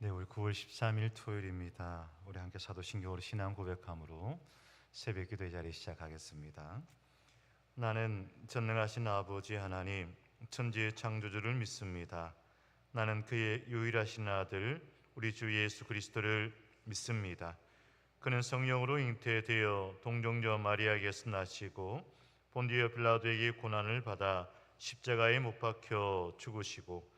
네, 우리 9월 13일 토요일입니다. 우리 함께 사도신경으로 신앙 고백함으로 새벽 기도의 자리 시작하겠습니다. 나는 전능하신 아버지 하나님 천지의 창조주를 믿습니다. 나는 그의 유일하신 아들 우리 주 예수 그리스도를 믿습니다. 그는 성령으로 잉태되어 동정녀 마리아에게서 나시고 본디오 빌라도에게 고난을 받아 십자가에 못 박혀 죽으시고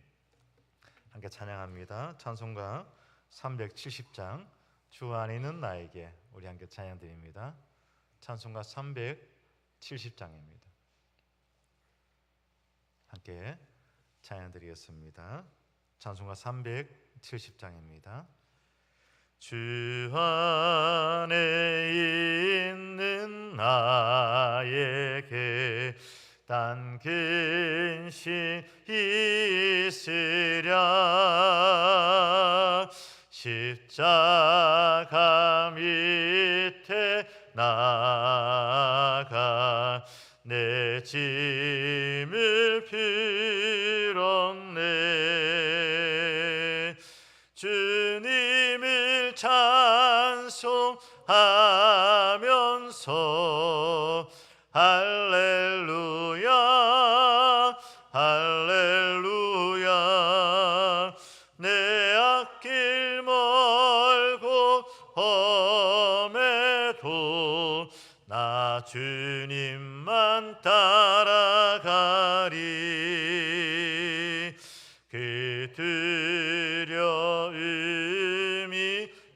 함께 찬양합니다. 찬송가 370장 주 안에 있는 나에게 우리 함께 찬양 드립니다. 찬송가 370장입니다. 함께 찬양 드리겠습니다. 찬송가 370장입니다. 주 안에 있는 나에게 딴 근심 있으랴. 십자가 밑에 나가 내 짐을 풀었네. 주님을 찬송하면서 주님만 따라가리. 그 두려움이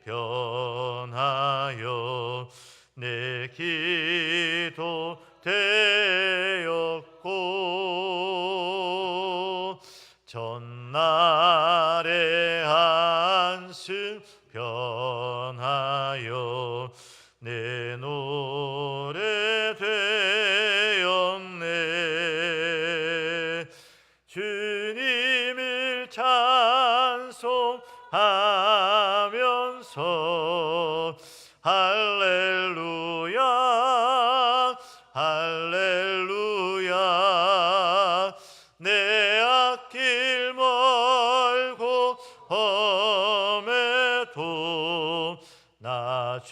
변하여 내 기도 되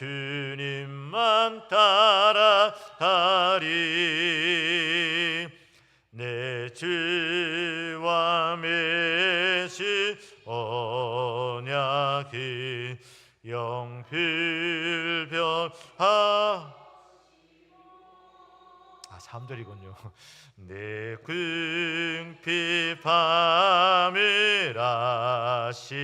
주님만 따라가리. 내 주와 맺은 언약이 영필변하 아 3절이군요. 내 궁핍 밤을 아시고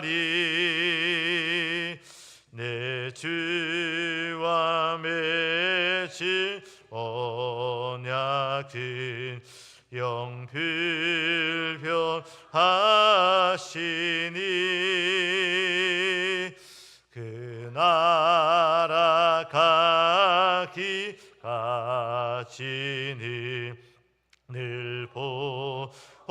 따라가리 내 주와 맺은 언약은 영필변하시니 그 나라 가기까지는 늘 보호하시네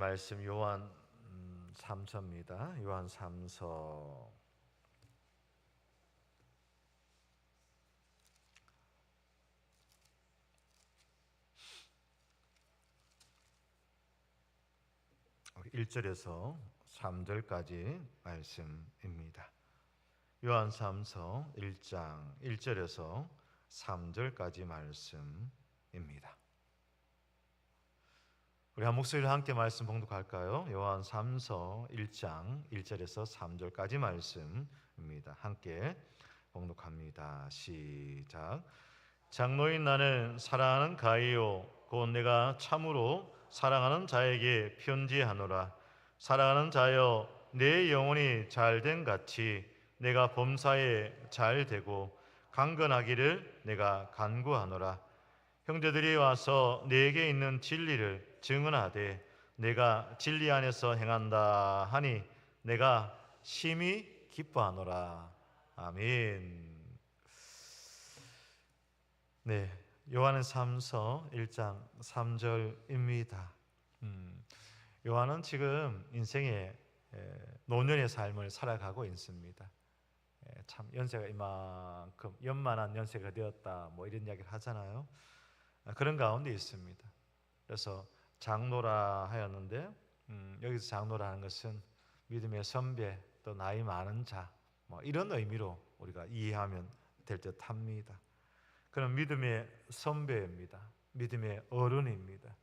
말씀 요한 음, 3서입니다 요한 3서 우리 1절에서 3절까지 말씀입니다. 요한 3서 1장 1절에서 3절까지 말씀입니다. 우리 한 목소리로 함께 말씀 봉독할까요? 요한 3서 1장 1절에서 3절까지 말씀입니다. 함께 봉독합니다. 시작. 장로인 나는 사랑하는 가이요 곧 내가 참으로 사랑하는 자에게 편지하노라 사랑하는 자여 내 영혼이 잘된 같이 내가 범사에 잘 되고 강건하기를 내가 간구하노라 형제들이 와서 내게 있는 진리를 증언하되 내가 진리 안에서 행한다 하니 내가 심히 기뻐하노라 아멘. 네, 요한은 3서 1장 3절입니다. 음, 요한은 지금 인생의 에, 노년의 삶을 살아가고 있습니다. 에, 참 연세가 이만큼 연만한 연세가 되었다 뭐 이런 이야기를 하잖아요. 아, 그런 가운데 있습니다. 그래서 장로라 하였는데 음, 여기서 장로라 하는 것은 믿음의 선배 또 나이 많은 자 뭐 이런 의미로 우리가 이해하면 될 듯합니다. 그런 믿음의 선배입니다. 믿음의 어른입니다.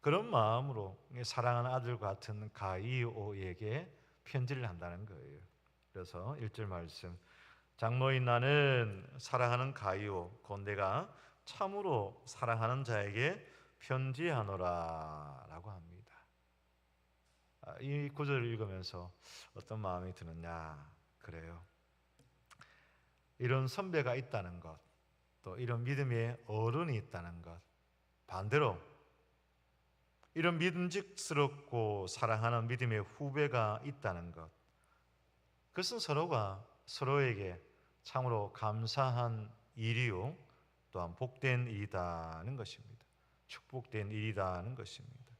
그런 마음으로 사랑하는 아들 같은 가이오에게 편지를 한다는 거예요. 그래서 1절 말씀 장로인 나는 사랑하는 가이오 곧 내가 참으로 사랑하는 자에게 편지하노라라고 합니다. 아, 이 구절을 읽으면서 어떤 마음이 드느냐 그래요. 이런 선배가 있다는 것, 또 이런 믿음의 어른이 있다는 것, 반대로 이런 믿음직스럽고 사랑하는 믿음의 후배가 있다는 것, 그것은 서로가 서로에게 참으로 감사한 일이요, 또한 복된 일이다는 것입니다. 축복된 일이다는 것입니다.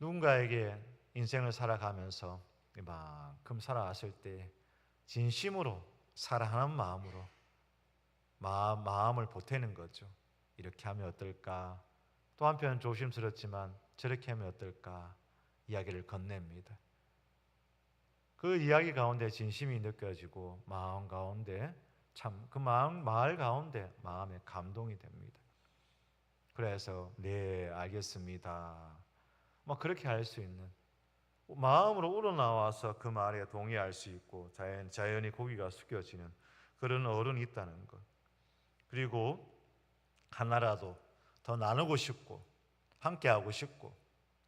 누군가에게 인생을 살아가면서 이만큼 살아왔을 때 진심으로 사랑하는 마음으로 마음, 마음을 보태는 거죠. 이렇게 하면 어떨까? 또 한편 조심스럽지만 저렇게 하면 어떨까? 이야기를 건넵니다. 그 이야기 가운데 진심이 느껴지고 마음 가운데 참 그 마음 말 가운데 마음에 감동이 됩니다. 그래서 네 알겠습니다. 뭐 그렇게 할 수 있는 마음으로 우러나와서 그 말에 동의할 수 있고 자연, 자연히 고기가 숙여지는 그런 어른이 있다는 것. 그리고 하나라도 더 나누고 싶고 함께 하고 싶고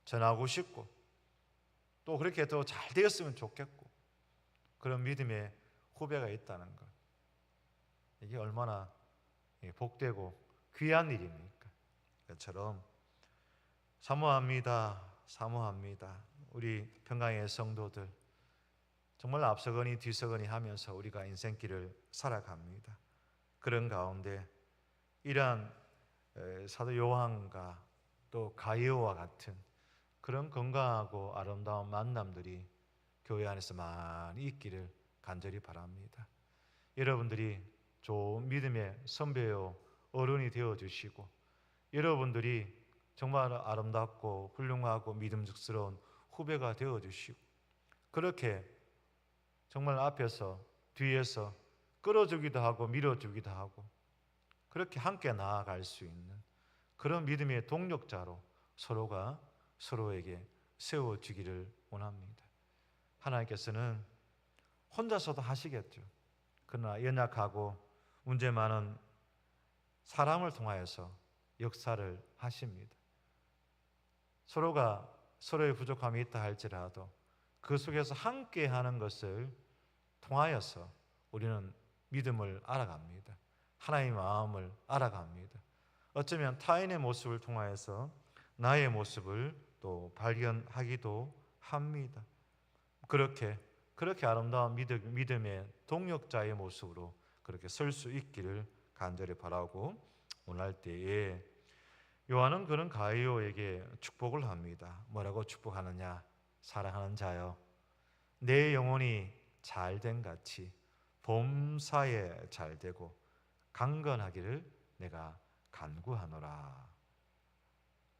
전하고 싶고 또 그렇게 더 잘 되었으면 좋겠고 그런 믿음의 후배가 있다는 것. 이게 얼마나 복되고 귀한 일입니까? 그처럼 사모합니다. 사모합니다. 우리 평강의 성도들 정말 앞서거니 뒤서거니 하면서 우리가 인생길을 살아갑니다. 그런 가운데 이러한 사도 요한과 또 가이오와 같은 그런 건강하고 아름다운 만남들이 교회 안에서 많이 있기를 간절히 바랍니다. 여러분들이 좋은 믿음의 선배요 어른이 되어 주시고 여러분들이 정말 아름답고 훌륭하고 믿음직스러운 후배가 되어 주시고 그렇게 정말 앞에서 뒤에서 끌어주기도 하고 밀어주기도 하고 그렇게 함께 나아갈 수 있는 그런 믿음의 동력자로 서로가 서로에게 세워주기를 원합니다. 하나님께서는 혼자서도 하시겠죠. 그러나 연약하고 문제 많은 사람을 통하여서 역사를 하십니다. 서로가 서로의 부족함이 있다 할지라도 그 속에서 함께 하는 것을 통하여서 우리는 믿음을 알아갑니다. 하나님의 마음을 알아갑니다. 어쩌면 타인의 모습을 통하여서 나의 모습을 또 발견하기도 합니다. 그렇게 그렇게 아름다운 믿음, 믿음의 동력자의 모습으로 그렇게 설 수 있기를 간절히 바라고 원할 때에 요한은 그런 가이오에게 축복을 합니다. 뭐라고 축복하느냐? 사랑하는 자여, 내 영혼이 잘된 같이 봄사에 잘되고 강건하기를 내가 간구하노라.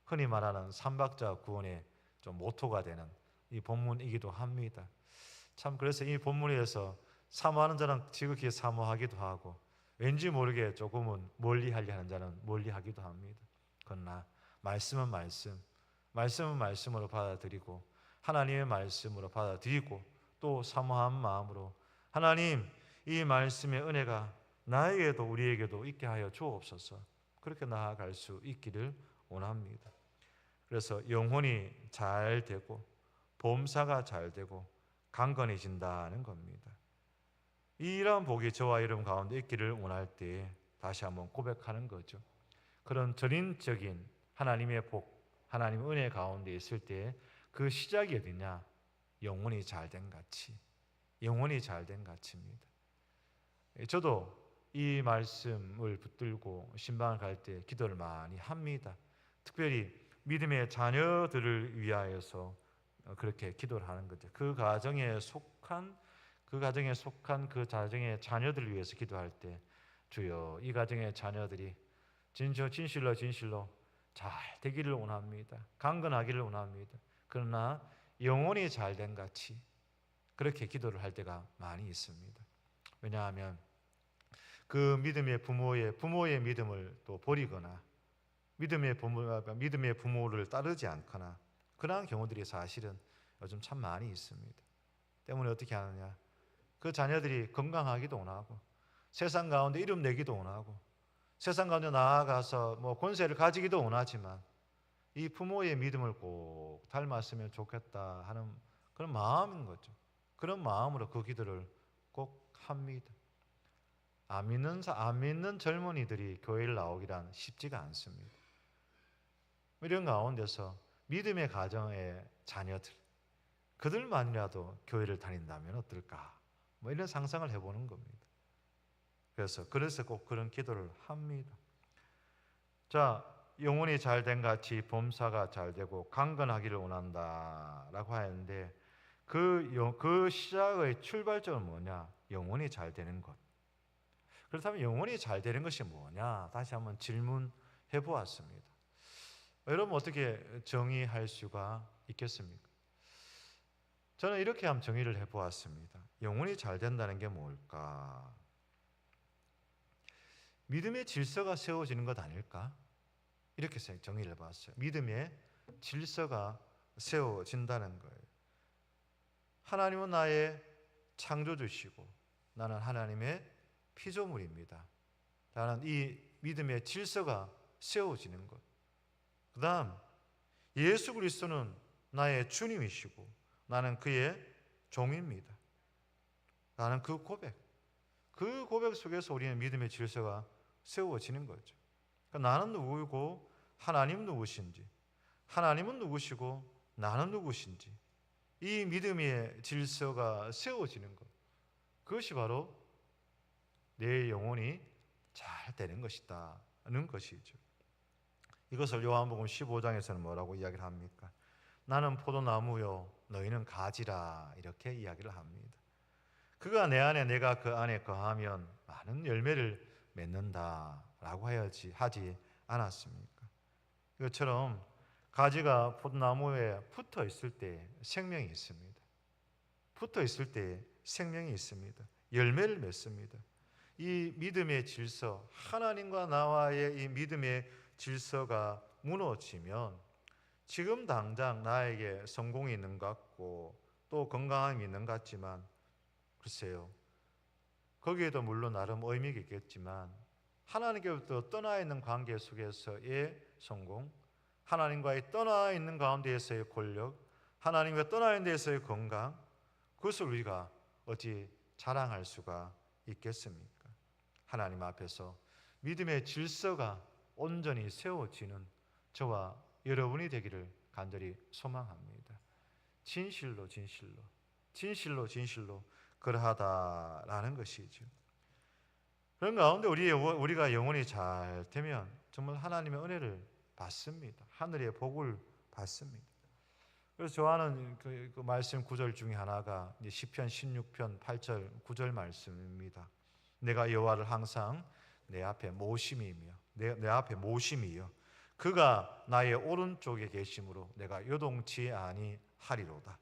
흔히 말하는 삼박자 구원의 좀 모토가 되는 이 본문이기도 합니다. 참 그래서 이 본문에서 사모하는 자는 지극히 사모하기도 하고 왠지 모르게 조금은 멀리하려 하는 자는 멀리하기도 합니다. 그러나 말씀은 말씀, 말씀은 말씀으로 받아들이고 하나님의 말씀으로 받아들이고 또 사모한 마음으로 하나님 이 말씀의 은혜가 나에게도 우리에게도 있게 하여 주옵소서. 그렇게 나아갈 수 있기를 원합니다. 그래서 영혼이 잘 되고 범사가 잘 되고 강건해진다는 겁니다. 이러한 복이 저와 여러분 가운데 있기를 원할 때 다시 한번 고백하는 거죠. 그런 전인적인 하나님의 복, 하나님의 은혜 가운데 있을 때 그 시작이 어디냐? 영혼이 잘된 가치. 영혼이 잘된 가치입니다. 저도 이 말씀을 붙들고 신방을 갈 때 기도를 많이 합니다. 특별히 믿음의 자녀들을 위하여서 그렇게 기도를 하는 거죠. 그 가정에 속한 그 가정에 속한 그 가정의 자녀들을 위해서 기도할 때 주여 이 가정의 자녀들이 진실 진실로 진실로 잘 되기를 원합니다. 강건하기를 원합니다. 그러나 영혼이 잘 된 같이 그렇게 기도를 할 때가 많이 있습니다. 왜냐하면 그 믿음의 부모의 부모의 믿음을 또 버리거나 믿음의 부모 믿음의 부모를 따르지 않거나 그러한 경우들이 사실은 요즘 참 많이 있습니다. 때문에 어떻게 하느냐? 그 자녀들이 건강하기도 원하고 세상 가운데 이름 내기도 원하고 세상 가운데 나아가서 뭐 권세를 가지기도 원하지만 이 부모의 믿음을 꼭 닮았으면 좋겠다 하는 그런 마음인 거죠. 그런 마음으로 그 기도를 꼭 합니다. 안 믿는 안 믿는 젊은이들이 교회를 나오기란 쉽지가 않습니다. 이런 가운데서 믿음의 가정의 자녀들 그들만이라도 교회를 다닌다면 어떨까? 뭐 이런 상상을 해보는 겁니다. 그래서 그래서 꼭 그런 기도를 합니다. 자, 영혼이 잘 된 같이 범사가 잘 되고 강건하기를 원한다라고 하는데 그, 그 시작의 출발점은 뭐냐? 영혼이 잘 되는 것. 그렇다면 영혼이 잘 되는 것이 뭐냐? 다시 한번 질문해 보았습니다. 여러분 어떻게 정의할 수가 있겠습니까? 저는 이렇게 한번 정의를 해 보았습니다. 영혼이 잘 된다는 게 뭘까? 믿음의 질서가 세워지는 것 아닐까? 이렇게 정의를 해봤어요. 믿음의 질서가 세워진다는 거예요. 하나님은 나의 창조주시고 나는 하나님의 피조물입니다. 나는 이 믿음의 질서가 세워지는 것. 그 다음, 예수 그리스도는 나의 주님이시고 나는 그의 종입니다. 나는 그 고백. 그 고백 속에서 우리는 믿음의 질서가 세워지는 거죠. 그러니까 나는 누구이고 하나님 누구신지, 하나님은 누구시고 나는 누구신지, 이 믿음의 질서가 세워지는 것. 그것이 바로 내 영혼이 잘 되는 것이다는 것이죠. 이것을 요한복음 15장에서는 뭐라고 이야기를 합니까? 나는 포도나무요, 너희는 가지라 이렇게 이야기를 합니다. 그가 내 안에 내가 그 안에 거하면 많은 열매를 맺는다라고 하지 하지 않았습니까? 이것처럼 가지가 포도나무에 붙어 있을 때 생명이 있습니다. 붙어 있을 때 생명이 있습니다. 열매를 맺습니다. 이 믿음의 질서, 하나님과 나와의 이 믿음의 질서가 무너지면 지금 당장 나에게 성공이 있는 것 같고 또 건강함이 있는 것 같지만 글쎄요. 거기에도 물론 나름 의미가 있겠지만 하나님께부터 떠나 있는 관계 속에서의 성공, 하나님과의 떠나 있는 가운데에서의 권력, 하나님과 떠나 있는 데서의 건강, 그것을 우리가 어찌 자랑할 수가 있겠습니까? 하나님 앞에서 믿음의 질서가 온전히 세워지는 저와 여러분이 되기를 간절히 소망합니다. 진실로 진실로 진실로 진실로 그러하다라는 것이죠. 그런 가운데 우리 우리가 영혼이 잘 되면 정말 하나님의 은혜를 받습니다. 하늘의 복을 받습니다. 그래서 좋아하는 그, 그 말씀 구절 중에 하나가 시편 16편 8절 9절 말씀입니다. 내가 여호와를 항상 내 앞에 모심이며 내, 내 앞에 모심이요 그가 나의 오른쪽에 계심으로 내가 요동치 아니하리로다.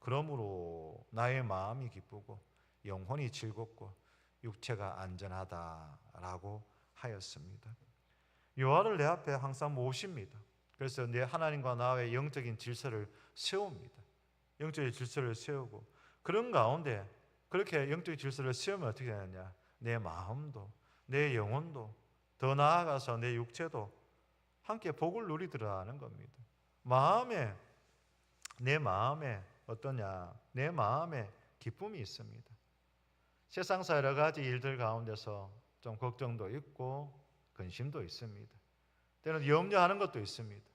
그러므로 나의 마음이 기쁘고 영혼이 즐겁고 육체가 안전하다라고 하였습니다. 여호와를 내 앞에 항상 모십니다. 그래서 내 하나님과 나의 영적인 질서를 세웁니다. 영적인 질서를 세우고 그런 가운데 그렇게 영적인 질서를 세우면 어떻게 되느냐? 내 마음도 내 영혼도 더 나아가서 내 육체도 함께 복을 누리더라는 겁니다. 마음에 내 마음에 어떠냐? 내 마음에 기쁨이 있습니다. 세상사 여러 가지 일들 가운데서 좀 걱정도 있고 근심도 있습니다. 때는 염려하는 것도 있습니다.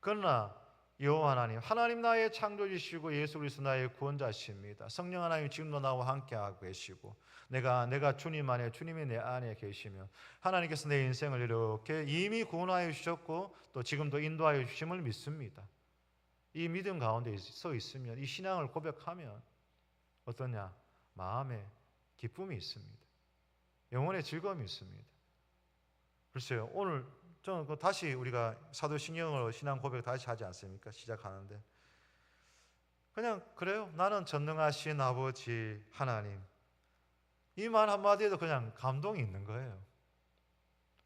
그러나 여호와 하나님, 하나님 나의 창조주시고 예수 그리스도 나의 구원자십니다. 성령 하나님 지금도 나와 함께하고 계시고 내가 내가 주님 안에 주님이 내 안에 계시며 하나님께서 내 인생을 이렇게 이미 구원하여 주셨고 또 지금도 인도하여 주심을 믿습니다. 이 믿음 가운데 서 있으면 이 신앙을 고백하면 어떠냐? 마음에 기쁨이 있습니다. 영혼의 즐거움이 있습니다. 글쎄요, 오늘 저는 그 다시 우리가 사도신경으로 신앙 고백 다시 하지 않습니까? 시작하는데 그냥 그래요. 나는 전능하신 아버지 하나님 이 말 한마디에도 그냥 감동이 있는 거예요.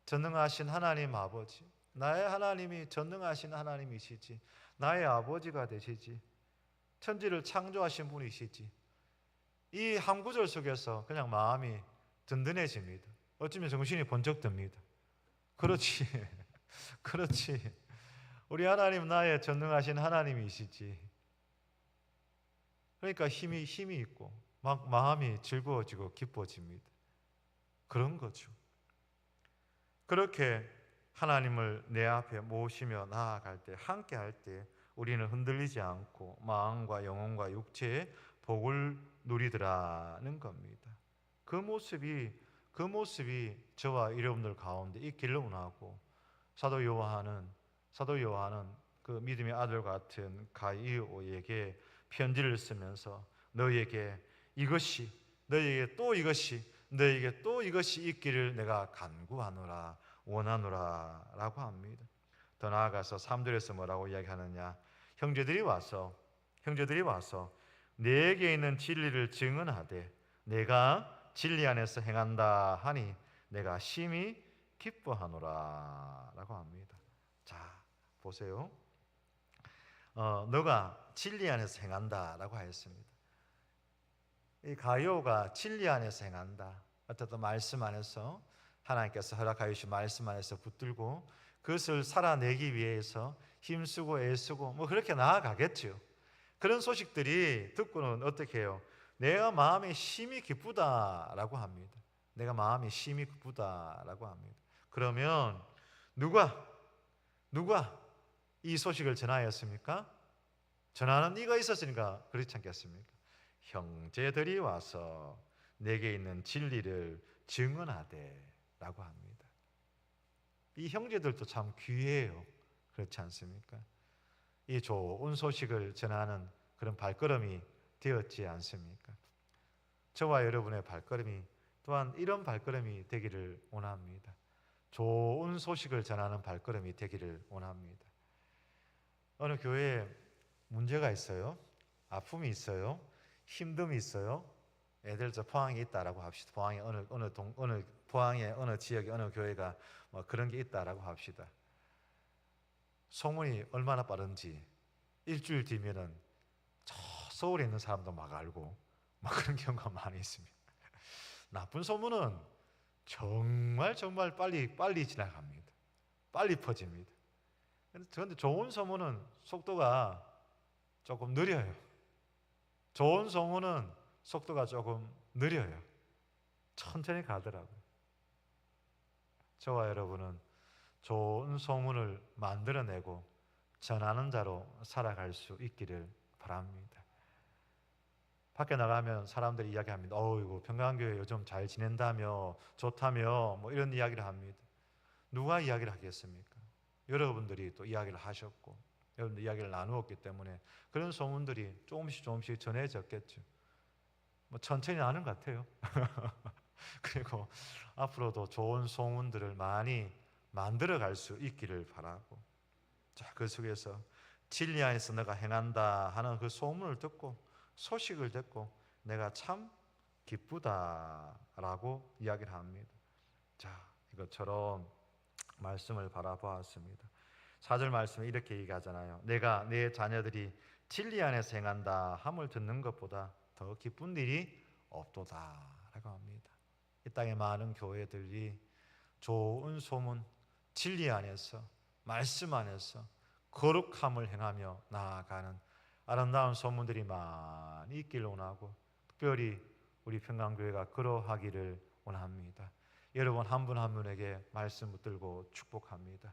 전능하신 하나님 아버지 나의 하나님이 전능하신 하나님이시지 나의 아버지가 되시지 천지를 창조하신 분이시지 이 한 구절 속에서 그냥 마음이 든든해집니다. 어쩌면 정신이 번쩍 듭니다. 그렇지. 그렇지. 우리 하나님 나의 전능하신 하나님이시지. 그러니까 힘이 힘이 있고 막 마음이 즐거워지고 기뻐집니다. 그런 거죠. 그렇게 하나님을 내 앞에 모시며 나아갈 때 함께 할 때 우리는 흔들리지 않고 마음과 영혼과 육체의 복을 누리더라는 겁니다. 그 모습이 그 모습이 저와 여러분들 가운데 있기를 원하고 사도 요한은 사도 요한은 그 믿음의 아들 같은 가이오에게 편지를 쓰면서 너에게 이것이 너에게 또 이것이 너에게 또 이것이 있기를 내가 간구하노라 원하노라라고 합니다. 더 나아가서 3절에서 뭐라고 이야기하느냐? 형제들이 와서 형제들이 와서 내게 있는 진리를 증언하되 내가 진리 안에서 행한다 하니 내가 심히 기뻐하노라라고 합니다. 자 보세요. 어, 너가 진리 안에서 행한다라고 하였습니다. 이 가요가 진리 안에서 행한다. 어떤 말씀 안에서 하나님께서 허락하여 주신 말씀 안에서 붙들고 그것을 살아내기 위해서 힘쓰고 애쓰고 뭐 그렇게 나아가겠죠. 그런 소식들이 듣고는 어떻게 해요? 내가 마음이 심히 기쁘다라고 합니다. 내가 마음이 심히 기쁘다라고 합니다. 그러면 누가 누가 이 소식을 전하였습니까? 전하는 이가 있었으니까 그렇지 않겠습니까? 형제들이 와서 내게 있는 진리를 증언하되라고 합니다. 이 형제들도 참 귀해요. 그렇지 않습니까? 이 좋은 소식을 전하는 그런 발걸음이 되었지 않습니까? 저와 여러분의 발걸음이 또한 이런 발걸음이 되기를 원합니다. 좋은 소식을 전하는 발걸음이 되기를 원합니다. 어느 교회에 문제가 있어요. 아픔이 있어요. 힘듦이 있어요. 애들 저 포항에 있다라고 합시다. 포항에 어느 어느 동 어느 포항에 어느 지역에 어느 교회가 뭐 그런 게 있다라고 합시다. 소문이 얼마나 빠른지 일주일 뒤면은 저 서울에 있는 사람도 막 알고 막 그런 경우가 많이 있습니다. 나쁜 소문은 정말 정말 빨리 빨리 지나갑니다. 빨리 퍼집니다. 그런데 좋은 소문은 속도가 조금 느려요. 좋은 소문은 속도가 조금 느려요. 천천히 가더라고요. 저와 여러분은 좋은 소문을 만들어내고 전하는 자로 살아갈 수 있기를 바랍니다. 밖에 나가면 사람들이 이야기합니다. 어이구 평강교회 요즘 잘 지낸다며 좋다며 뭐 이런 이야기를 합니다. 누가 이야기를 하겠습니까? 여러분들이 또 이야기를 하셨고 여러분들 이야기를 나누었기 때문에 그런 소문들이 조금씩 조금씩 전해졌겠죠. 뭐 천천히 나는 것 같아요. 그리고 앞으로도 좋은 소문들을 많이 만들어 갈 수 있기를 바라고. 자, 그 속에서 진리 안에서 내가 행한다 하는 그 소문을 듣고 소식을 듣고 내가 참 기쁘다라고 이야기를 합니다. 자, 이것처럼 말씀을 바라보았습니다. 사절 말씀에 이렇게 얘기하잖아요. 내가 내 자녀들이 진리 안에서 행한다 함을 듣는 것보다 더 기쁜 일이 없도다라고 합니다. 이 땅의 많은 교회들이 좋은 소문, 진리 안에서 말씀 안에서 거룩함을 행하며 나아가는 아름다운 소문들이 많이 있기를 원하고 특별히 우리 평강교회가 그러하기를 원합니다. 여러분 한분한 분에게 말씀 붙들고 축복합니다.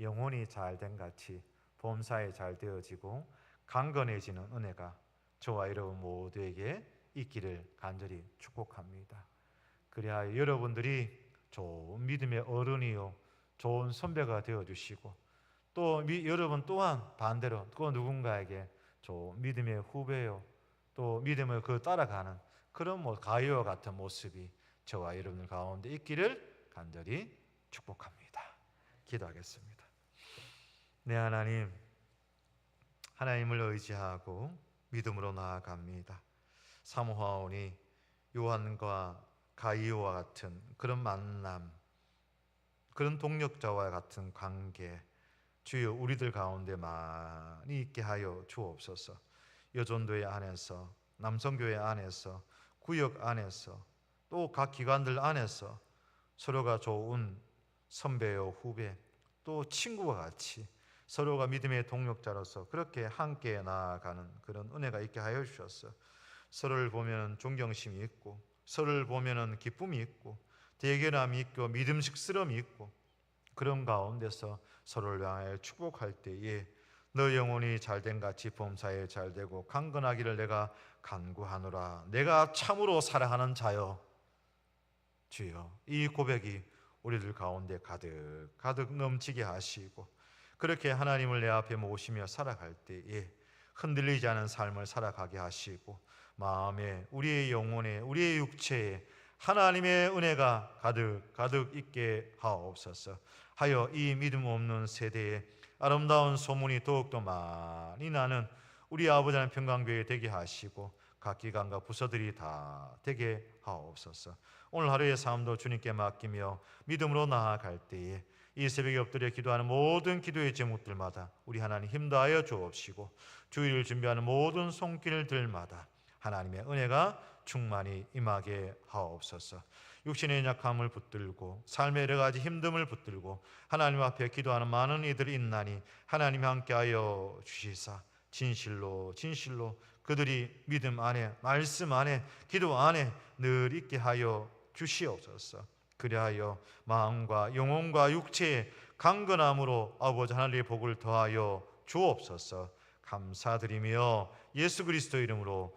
영혼이 잘된 같이 범사에 잘 되어지고 강건해지는 은혜가 저와 여러분 모두에게 있기를 간절히 축복합니다. 그래야 여러분들이 좋은 믿음의 어른이요 좋은 선배가 되어 주시고 또 미, 여러분 또한 반대로 또 누군가에게 좋은 믿음의 후배요 또 믿음을 그 따라가는 그런 뭐 가위와 같은 모습이 저와 여러분들 가운데 있기를 간절히 축복합니다. 기도하겠습니다. 네 하나님 하나님을 의지하고 믿음으로 나아갑니다. 사모하오니 요한과 가이오와 같은 그런 만남 그런 동력자와 같은 관계 주여 우리들 가운데 많이 있게 하여 주옵소서. 여전도회 안에서 남성교회 안에서 구역 안에서 또 각 기관들 안에서 서로가 좋은 선배요 후배 또 친구와 같이 서로가 믿음의 동력자로서 그렇게 함께 나아가는 그런 은혜가 있게 하여 주셨어. 서로를 보면 존경심이 있고 서로를 보면 기쁨이 있고 대결함이 있고 믿음직스러움이 있고 그런 가운데서 서로를 향하여 축복할 때에 너 영혼이 잘된 같이 범사에 잘되고 강건하기를 내가 간구하노라. 내가 참으로 사랑하는 자여. 주여 이 고백이 우리들 가운데 가득 가득 넘치게 하시고 그렇게 하나님을 내 앞에 모시며 살아갈 때에 흔들리지 않은 삶을 살아가게 하시고 마음에 우리의 영혼에 우리의 육체에 하나님의 은혜가 가득 가득 있게 하옵소서. 하여 이 믿음 없는 세대에 아름다운 소문이 더욱더 많이 나는 우리 아버지 하나님 평강교회 되게 하시고 각 기관과 부서들이 다 되게 하옵소서. 오늘 하루의 삶도 주님께 맡기며 믿음으로 나아갈 때에 이 새벽에 엎드려 기도하는 모든 기도의 제목들마다 우리 하나님 힘다하여 주옵시고 주일을 준비하는 모든 손길들마다 하나님의 은혜가 충만히 임하게 하옵소서. 육신의 약함을 붙들고 삶의 여러 가지 힘듦을 붙들고 하나님 앞에 기도하는 많은 이들이 있나니 하나님 함께하여 주시사 진실로 진실로 그들이 믿음 안에 말씀 안에 기도 안에 늘 있게 하여 주시옵소서. 그리하여 마음과 영혼과 육체의 강건함으로 아버지 하나님의 복을 더하여 주옵소서. 감사드리며 예수 그리스도 이름으로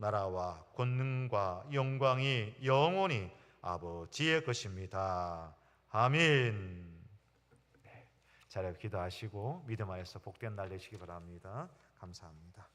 나라와 권능과 영광이 영원히 아버지의 것입니다. 아멘. 네, 잘 기도하시고 믿음 안에서 복된 날 되시기 바랍니다. 감사합니다.